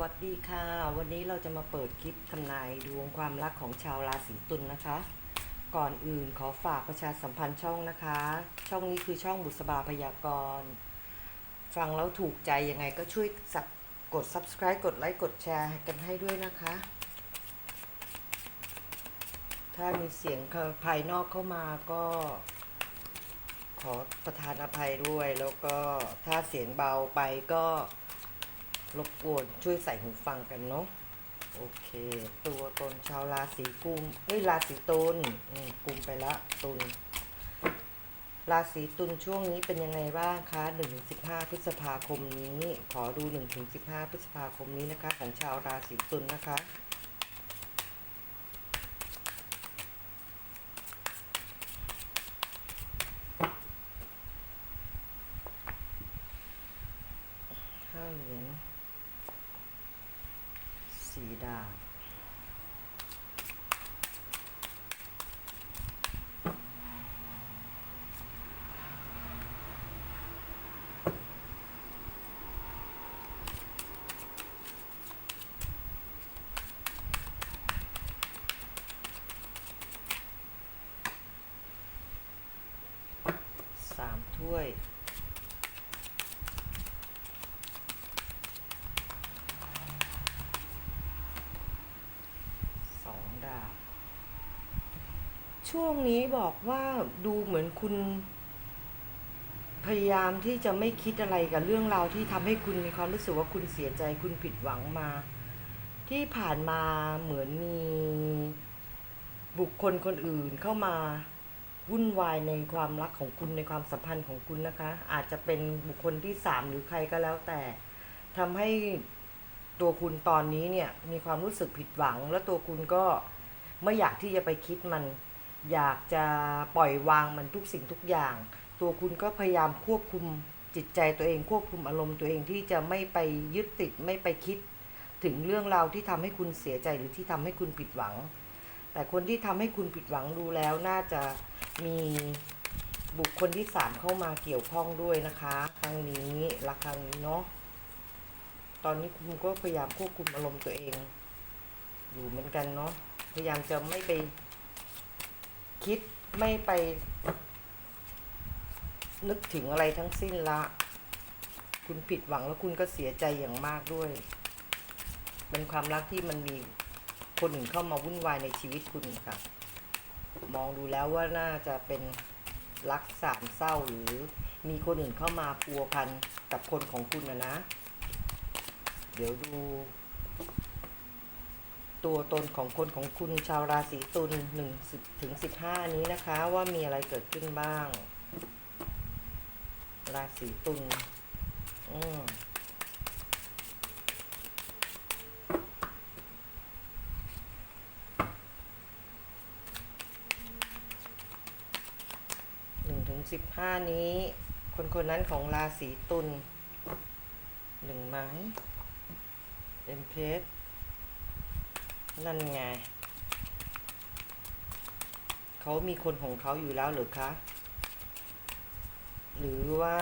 วัสดีค่ะ วันนี้เราจะมาเปิดคลิปทำนายดวงความรักของชาวราศีตุลนะคะ ก่อนอื่นขอฝากประชาสัมพันธ์ช่องนะคะ ช่องนี้คือช่องบุษบาพยากรณ์ฟังแล้วถูกใจยังไงก็ช่วยสับกด subscribe กดไลค์กดแชร์กันให้ด้วยนะคะ ถ้ามีเสียงภายนอกเข้ามาก็ ขอประทานอภัยด้วย แล้วก็ถ้าเสียงเบาไปก็ รบกวนช่วยใส่หูฟังกันเนาะโอเค ตัวตนชาวราศีกุมเอ้ยราศีตุลกุมไปละตุลราศีตุลช่วงนี้เป็นยังไงบ้างคะ1ถึง15พฤษภาคมนี้ ขอดู1ถึง15พฤษภาคมนี้นะคะ ของชาวราศีตุลนะคะห้าเหรียญ สีดาบสามถ้วย สองดาบ ช่วงนี้บอกว่าดูเหมือนคุณ พยายามที่จะไม่คิดอะไรกับเรื่องราวที่ทำให้คุณมีความรู้สึกว่าคุณเสียใจคุณผิดหวังมา ที่ผ่านมาเหมือนมีบุคคลคนอื่นเข้ามาวุ่นวายในความรักของคุณในความสัมพันธ์ของคุณนะคะ อาจจะเป็นบุคคลที่สามหรือใครก็แล้วแต่ทำให้ตัวคุณตอนนี้เนี่ยมีความรู้สึกผิดหวัง แล้วตัวคุณก็ไม่อยากที่จะไปคิดมัน อยากจะปล่อยวางมันทุกสิ่งทุกอย่าง ตัวคุณก็พยายามควบคุมจิตใจตัวเองควบคุมอารมณ์ตัวเองที่จะไม่ไปยึดติดไม่ไปคิด ถึงเรื่องราวที่ทำให้คุณเสียใจหรือที่ทำให้คุณผิดหวัง แต่คนที่ทำให้คุณผิดหวังดูแล้วน่าจะมีบุคคลที่สามเข้ามาเกี่ยวข้องด้วยนะคะครั้งนี้รักครั้งนี้เนาะตอนนี้คุณก็พยายามควบคุมอารมณ์ตัวเอง อยู่เหมือนกันเนาะพยายามจะไม่ไป คิดไม่ไป นึกถึงอะไรทั้งสิ้นละ คุณผิดหวังแล้วคุณก็เสียใจอย่างมากด้วย เป็นความรักที่มันมีคนอื่นเข้ามาวุ่นวายในชีวิตคุณค่ะ มองดูแล้วว่าน่าจะเป็นรักสามเศร้าหรือมีคนอื่นเข้ามาพัวพันกับคนของคุณนะนะ เดี๋ยวดู ตัวตนของคนของคุณชาวราศีตุลหนึ่งสิบถึงสิบห้านี้นะคะ ว่ามีอะไรเกิดขึ้นบ้าง ราศีตุลอืมหนึ่งถึงสิบห้านี้ คนคนนั้นของราศีตุลหนึ่งไม้เป็นเพชร นั่นไง เขามีคนของเขาอยู่แล้วหรือคะ หรือว่า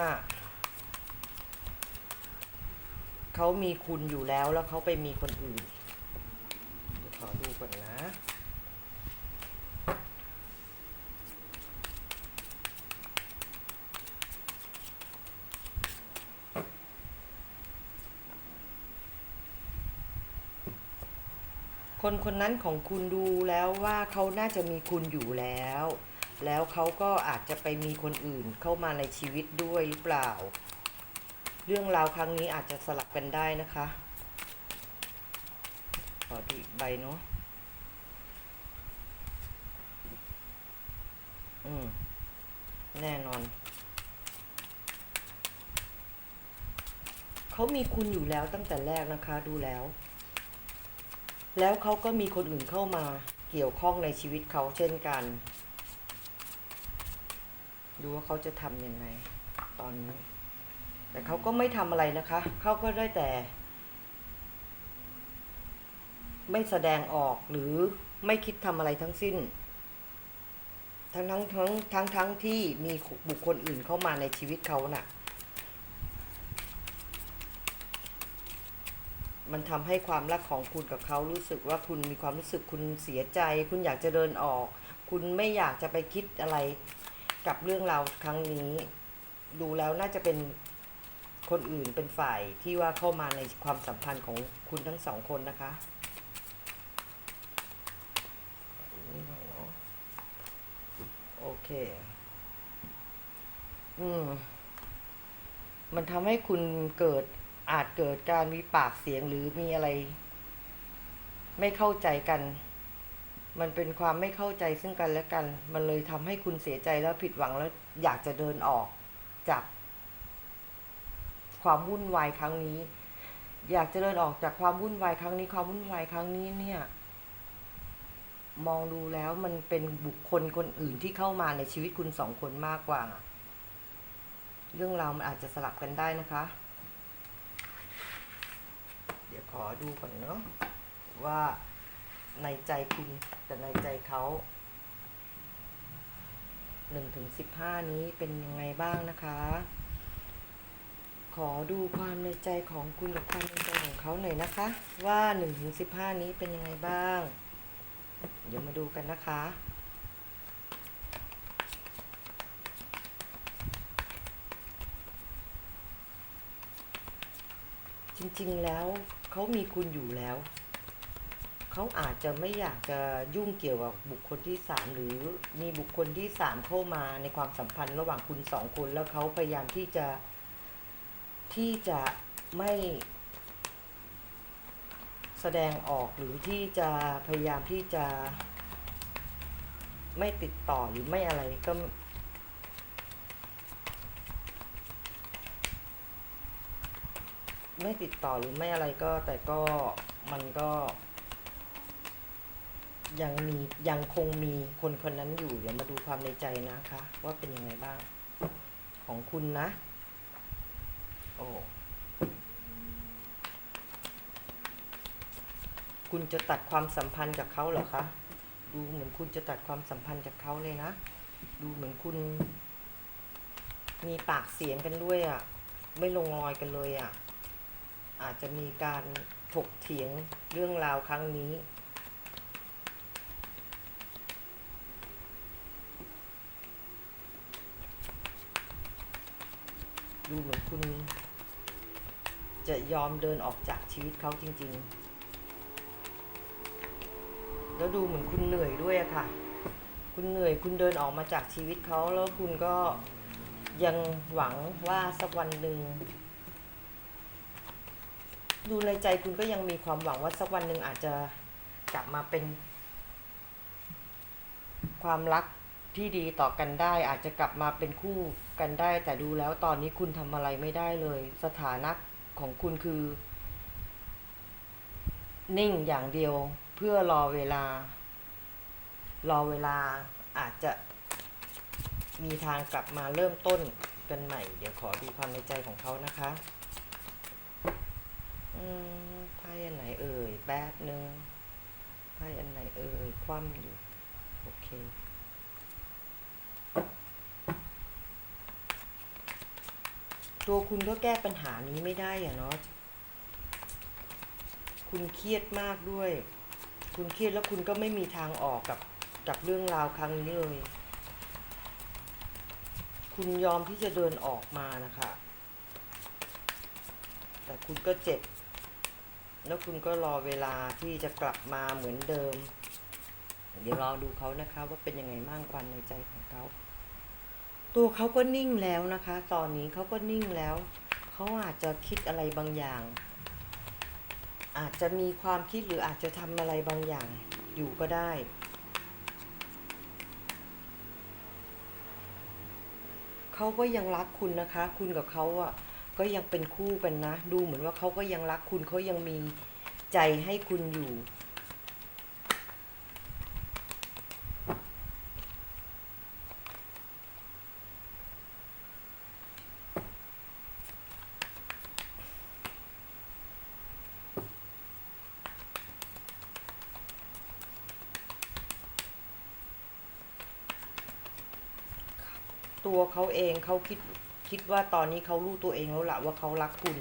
เขามีคุณอยู่แล้วแล้วเขาไปมีคนอื่นขอดูก่อนนะ คนคนนั้นของคุณดูแล้วว่าเขาน่าจะมีคุณอยู่แล้ว แล้วเขาก็อาจจะไปมีคนอื่นเข้ามาในชีวิตด้วยหรือเปล่า เรื่องราวครั้งนี้อาจจะสลับกันได้นะคะ ขอดูอีกใบเนาะอืม แน่นอนเขามีคุณอยู่แล้วตั้งแต่แรกนะคะ ดูแล้ว แล้วเขาก็มีคนอื่นเข้ามาเกี่ยวข้องในชีวิตเขาเช่นกัน ดูว่าเขาจะทำยังไง ตอนนี้ แต่เขาก็ไม่ทำอะไรนะคะ เขาก็ได้แต่ ไม่แสดงออกหรือไม่คิดทำอะไรทั้งสิ้น ทั้งทั้งทั้งทั้งทั้งที่มีบุคคลอื่นเข้ามาในชีวิตเขาน่ะ มันทำให้ความรักของคุณกับเขารู้สึกว่าคุณมีความรู้สึกคุณเสียใจ คุณอยากจะเดินออก คุณไม่อยากจะไปคิดอะไรกับเรื่องราวครั้งนี้ ดูแล้วน่าจะเป็นคนอื่นเป็นฝ่ายที่ว่าเข้ามาในความสัมพันธ์ของคุณทั้งสองคนนะคะนี่หน่อยเนอะโอเค อืม มันทำให้คุณเกิด อาจเกิดการมีปากเสียงหรือมีอะไร ไม่เข้าใจกัน มันเป็นความไม่เข้าใจซึ่งกันและกัน มันเลยทำให้คุณเสียใจแล้วผิดหวังแล้วอยากจะเดินออกจาก ความวุ่นวายครั้งนี้ อยากจะเดินออกจากความวุ่นวายครั้งนี้ ความวุ่นวายครั้งนี้เนี่ย มองดูแล้วมันเป็นบุคคลคนอื่นที่เข้ามาในชีวิตคุณสองคนมากกว่า เรื่องราวมันอาจจะสลับกันได้นะคะ ดี๋ยวขอดูก่อนเนาะว่าในใจคุณกับในใจเขาหนึ่งถึงสิบห้านี้เป็นยังไงบ้างนะคะ ขอดูความในใจของคุณกับความในใจของเขาหน่อยนะคะ ว่าหนึ่งถึงสิบห้านี้เป็นยังไงบ้าง เดี๋ยวมาดูกันนะคะจริงๆ แล้ว เขามีคุณอยู่แล้ว เขาอาจจะไม่อยากจะยุ่งเกี่ยวกับบุคคลที่สามหรือมีบุคคลที่สามเข้ามาในความสัมพันธ์ระหว่างคุณสองคนแล้วเขาพยายามที่จะที่จะไม่แสดงออกหรือที่จะพยายามที่จะไม่ติดต่อหรือไม่อะไรก็ ไม่ติดต่อหรือไม่อะไรก็ แต่ก็มันก็ ยังมียังคงมีคนคนนั้นอยู่ เดี๋ยวมาดูความในใจนะคะ ว่าเป็นยังไงบ้าง ของคุณนะ โอ้คุณจะตัดความสัมพันธ์กับเขาเหรอคะดูเหมือนคุณจะตัดความสัมพันธ์จากเขาเลยนะ ดูเหมือนคุณ มีปากเสียงกันด้วยอะ่ะ ไม่ลงรอยกันเลยอะ่ะ อาจจะมีการถกเถียงเรื่องราวครั้งนี้ ดูเหมือนคุณจะยอมเดินออกจากชีวิตเขาจริง ๆ แล้วดูเหมือนคุณเหนื่อยด้วยอะค่ะ คุณเหนื่อยคุณเดินออกมาจากชีวิตเขาแล้วคุณก็ยังหวังว่าสักวันหนึ่ง ดูในใจคุณก็ยังมีความหวังว่าสักวันหนึ่งอาจจะกลับมาเป็น ความรักที่ดีต่อกันได้ อาจจะกลับมาเป็นคู่กันได้ แต่ดูแล้วตอนนี้คุณทำอะไรไม่ได้เลย สถานะของคุณคือ นิ่งอย่างเดียวเพื่อรอเวลา รอเวลาอาจจะมีทางกลับมาเริ่มต้นกันใหม่ เดี๋ยวขอดูความในใจของเขานะคะ ไพ่อันไหนเอ่ย แป๊บหนึ่งไพ่อันไหนเอ่ย คว่ำอยู่ โอเค ตัวคุณก็แก้ปัญหานี้ไม่ได้อะเนาะ คุณเครียดมากด้วย คุณเครียดแล้วคุณก็ไม่มีทางออกกับกับเรื่องราวครั้งนี้เลย คุณยอมที่จะเดินออกมานะคะ แต่คุณก็เจ็บ แล้วคุณก็รอเวลาที่จะกลับมาเหมือนเดิม เดี๋ยวรอดูเขานะคะ ว่าเป็นยังไงบ้างความในใจของเขา ตัวเขาก็นิ่งแล้วนะคะ ตอนนี้เขาก็นิ่งแล้ว เขาอาจจะคิดอะไรบางอย่าง อาจจะมีความคิดหรืออาจจะทำอะไรบางอย่างอยู่ก็ได้เขาก็ยังรักคุณนะคะ คุณกับเขาอะ ก็ยังเป็นคู่กันนะ ดูเหมือนว่าเขาก็ยังรักคุณเขายังมีใจให้คุณอยู่ ตัวเขาเองเขาคิด คิดว่าตอนนี้เขารู้ตัวเองแล้วละว่าเขารักคุณ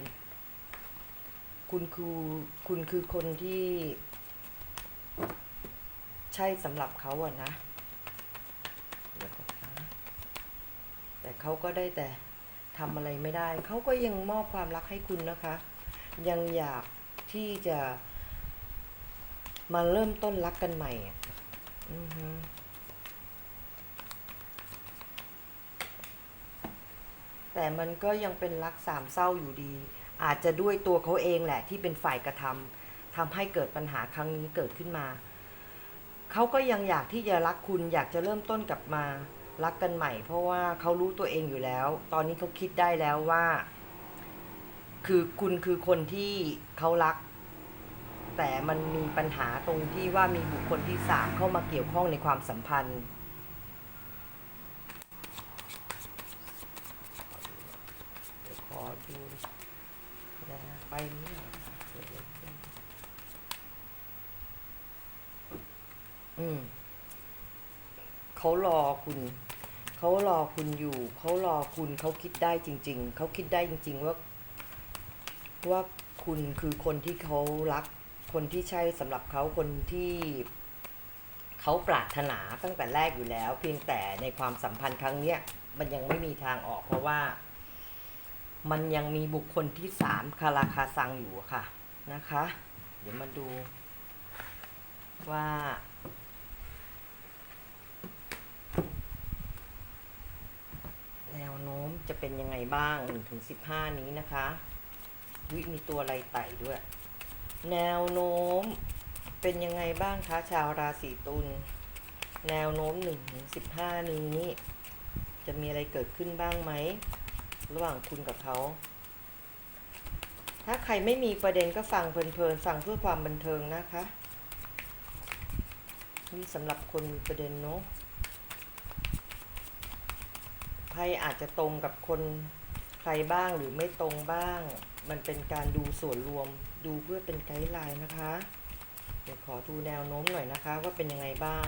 คุณคือคุณคือคนที่ ใช่สำหรับเขาอะนะแต่เขาก็ได้แต่ทำอะไรไม่ได้ เขาก็ยังมอบความรักให้คุณนะคะ ยังอยากที่จะมาเริ่มต้นรักกันใหม่อะอือฮึ แต่มันก็ยังเป็นรักสามเศร้าอยู่ดี อาจจะด้วยตัวเขาเองแหละที่เป็นฝ่ายกระทำทำให้เกิดปัญหาครั้งนี้เกิดขึ้นมา เขาก็ยังอยากที่จะรักคุณอยากจะเริ่มต้นกลับมารักกันใหม่ เพราะว่าเขารู้ตัวเองอยู่แล้ว ตอนนี้เขาคิดได้แล้วว่า คือคุณคือคนที่เขารัก แต่มันมีปัญหาตรงที่ว่ามีบุคคลที่สามเข้ามาเกี่ยวข้องในความสัมพันธ์ เดี๋ยวขอดูนะไปนี่หน่อยค่ะเกิดอะไรขึ้นอืมเขารอ คุณเขารอคุณอยู่เขารอคุณเขาคิดได้จริง ๆเขาคิดได้จริง ๆ ว่า ว่าคุณคือคนที่เขารัก คนที่ใช่สำหรับเขาคนที่เขาปรารถนาตั้งแต่แรกอยู่แล้ว เพียงแต่ในความสัมพันธ์ครั้งเนี้ยมันยังไม่มีทางออกเพราะว่า มันยังมีบุคคลที่สามคาราคาซังอยู่ค่ะนะคะ เดี๋ยวมาดูว่า แน วโน้มจะเป็นยังไงบ้าง1ถึง15 นี้นะคะวิมีตัวอะไรไต่ด้วย แนวโน้มเป็นยังไงบ้างคะชาวราศีตุลแนวโน้ม1ถึง15 นี้ จะมีอะไรเกิดขึ้นบ้างไหม ระหว่างคุณกับเขา ถ้าใครไม่มีประเด็นก็ฟังเพลินๆฟังเพื่อความบันเทิงนะคะ นี่สำหรับคนมีประเด็นเนาะ ไพ่อาจจะตรงกับคนใครบ้างหรือไม่ตรงบ้าง มันเป็นการดูส่วนรวมดูเพื่อเป็นไกด์ไลน์นะคะ เดี๋ยวขอดูแนวโน้มหน่อยนะคะว่าเป็นยังไงบ้าง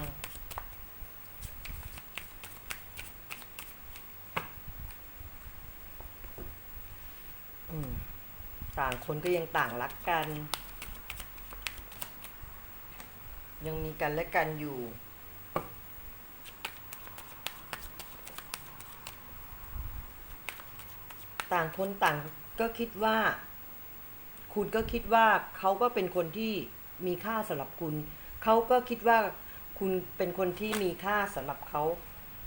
ต่างคนก็ยังต่างรักกัน ยังมีกันและกันอยู่ ต่างคนต่างก็คิดว่า คุณก็คิดว่าเขาก็เป็นคนที่มีค่าสำหรับคุณ เขาก็คิดว่าคุณเป็นคนที่มีค่าสำหรับเขา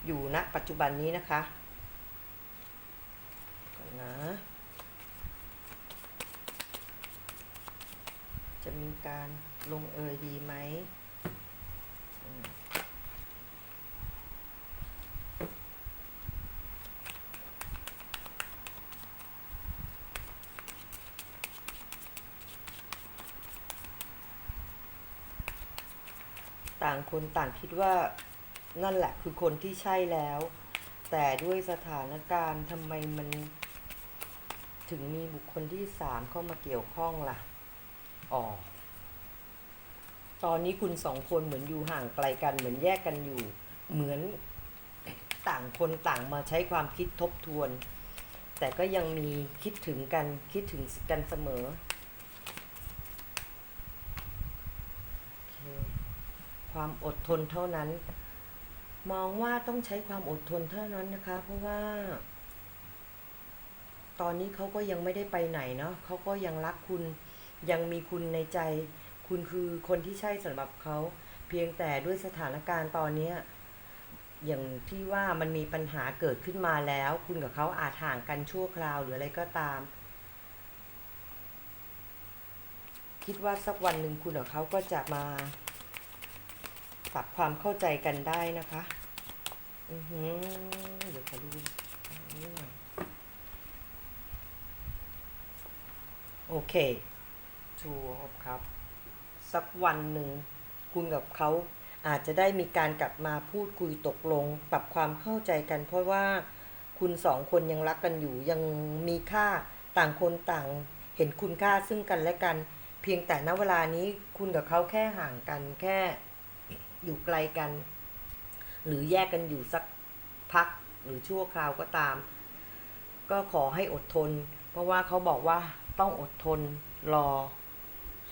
อยู่ณปัจจุบันนี้นะคะก่อนนะ จะมีการลงเอยดีไหมอืม ต่างคนต่างคิดว่านั่นแหละคือคนที่ใช่แล้ว แต่ด้วยสถานการณ์ทำไมมัน ถึงมีบุคคลที่สามเข้ามาเกี่ยวข้องล่ะ อ๋อ ตอนนี้คุณสองคนเหมือนอยู่ห่างไกลกันเหมือนแยกกันอยู่ เหมือนต่างคนต่างมาใช้ความคิดทบทวน แต่ก็ยังมีคิดถึงกันคิดถึงกันเสมอโอเค ความอดทนเท่านั้น มองว่าต้องใช้ความอดทนเท่านั้นนะคะ เพราะว่า ตอนนี้เขาก็ยังไม่ได้ไปไหนเนาะเขาก็ยังรักคุณยังมีคุณในใจ คุณคือคนที่ใช่สำหรับเขา เพียงแต่ด้วยสถานการณ์ตอนนี้อย่างที่ว่ามันมีปัญหาเกิดขึ้นมาแล้ว คุณกับเขาอาจห่างกันชั่วคราวหรืออะไรก็ตาม คิดว่าสักวันหนึ่งคุณกับเขาก็จะมา ปรับความเข้าใจกันได้นะคะ อือหือเดี๋ยวขอดูนี่หน่อยโอเคชัวร์ครับ สักวันหนึ่งคุณกับเขาอาจจะได้มีการกลับมาพูดคุยตกลง ปรับความเข้าใจกัน เพราะว่าคุณสองคนยังรักกันอยู่ยังมีค่าต่างคนต่างเห็นคุณค่าซึ่งกันและกัน เพียงแต่ณเวลานี้คุณกับเขาแค่ห่างกันแค่ อยู่ไกลกัน หรือแยกกันอยู่สักพักหรือชั่วคราวก็ตาม ก็ขอให้อดทน เพราะว่าเขาบอกว่าต้องอดทนรอ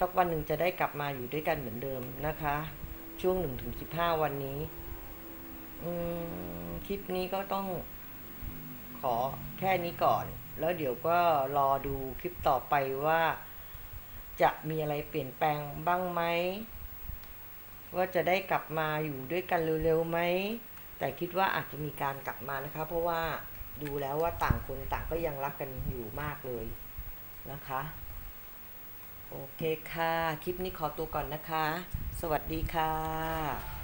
สักวันหนึ่งจะได้กลับมาอยู่ด้วยกันเหมือนเดิมนะคะ ช่วงหนึ่งถึงสิบห้าวันนี้คลิปนี้ก็ต้องขอแค่นี้ก่อน แล้วเดี๋ยวก็รอดูคลิปต่อไปว่า จะมีอะไรเปลี่ยนแปลงบ้างไหม ว่าจะได้กลับมาอยู่ด้วยกันเร็วๆไหม แต่คิดว่าอาจจะมีการกลับมานะคะ เพราะว่าดูแล้วว่าต่างคนต่างก็ยังรักกันอยู่มากเลยนะคะ โอเคค่ะ คลิปนี้ขอตัวก่อนนะคะ สวัสดีค่ะ